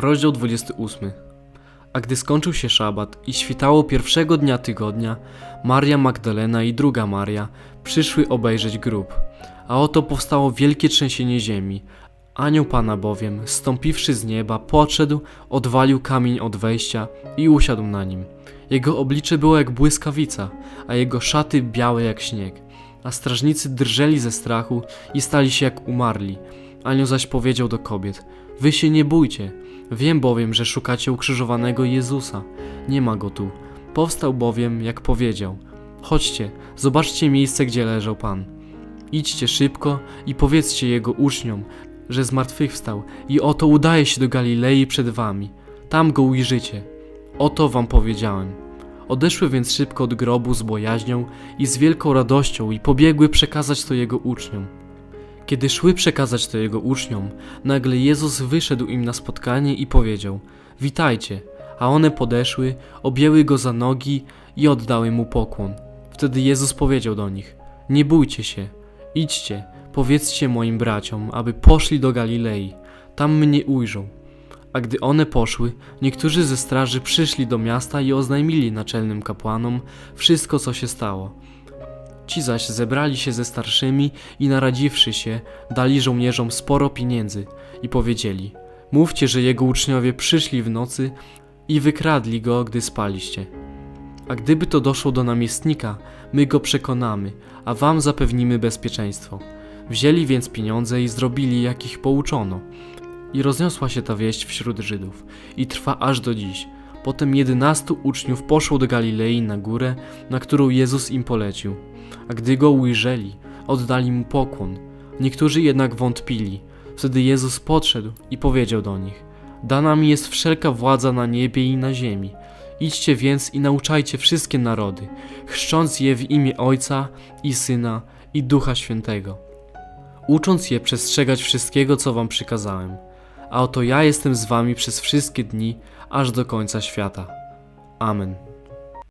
Rozdział 28. A gdy skończył się szabat i świtało pierwszego dnia tygodnia, Maria Magdalena i druga Maria przyszły obejrzeć grób. A oto powstało wielkie trzęsienie ziemi. Anioł Pana bowiem, stąpiwszy z nieba, podszedł, odwalił kamień od wejścia i usiadł na nim. Jego oblicze było jak błyskawica, a jego szaty białe jak śnieg. A strażnicy drżeli ze strachu i stali się jak umarli. Anioł zaś powiedział do kobiet: Wy się nie bójcie. Wiem bowiem, że szukacie ukrzyżowanego Jezusa. Nie ma go tu. Powstał bowiem, jak powiedział. Chodźcie, zobaczcie miejsce, gdzie leżał Pan. Idźcie szybko i powiedzcie jego uczniom, że zmartwychwstał i oto udaje się do Galilei przed wami. Tam go ujrzycie. Oto wam powiedziałem. Odeszły więc szybko od grobu z bojaźnią i z wielką radością i pobiegły przekazać to jego uczniom. Kiedy szły przekazać to jego uczniom, nagle Jezus wyszedł im na spotkanie i powiedział: Witajcie. A one podeszły, objęły go za nogi i oddały mu pokłon. Wtedy Jezus powiedział do nich: Nie bójcie się, idźcie, powiedzcie moim braciom, aby poszli do Galilei, tam mnie ujrzą. A gdy one poszły, niektórzy ze straży przyszli do miasta i oznajmili naczelnym kapłanom wszystko, co się stało. Ci zaś zebrali się ze starszymi i naradziwszy się, dali żołnierzom sporo pieniędzy i powiedzieli: Mówcie, że jego uczniowie przyszli w nocy i wykradli go, gdy spaliście. A gdyby to doszło do namiestnika, my go przekonamy, a wam zapewnimy bezpieczeństwo. Wzięli więc pieniądze i zrobili, jak ich pouczono. I rozniosła się ta wieść wśród Żydów i trwa aż do dziś. Potem jedenastu uczniów poszło do Galilei na górę, na którą Jezus im polecił. A gdy go ujrzeli, oddali mu pokłon. Niektórzy jednak wątpili. Wtedy Jezus podszedł i powiedział do nich: Dana mi jest wszelka władza na niebie i na ziemi. Idźcie więc i nauczajcie wszystkie narody, chrzcząc je w imię Ojca i Syna i Ducha Świętego, ucząc je przestrzegać wszystkiego, co wam przykazałem. A oto ja jestem z wami przez wszystkie dni, aż do końca świata. Amen.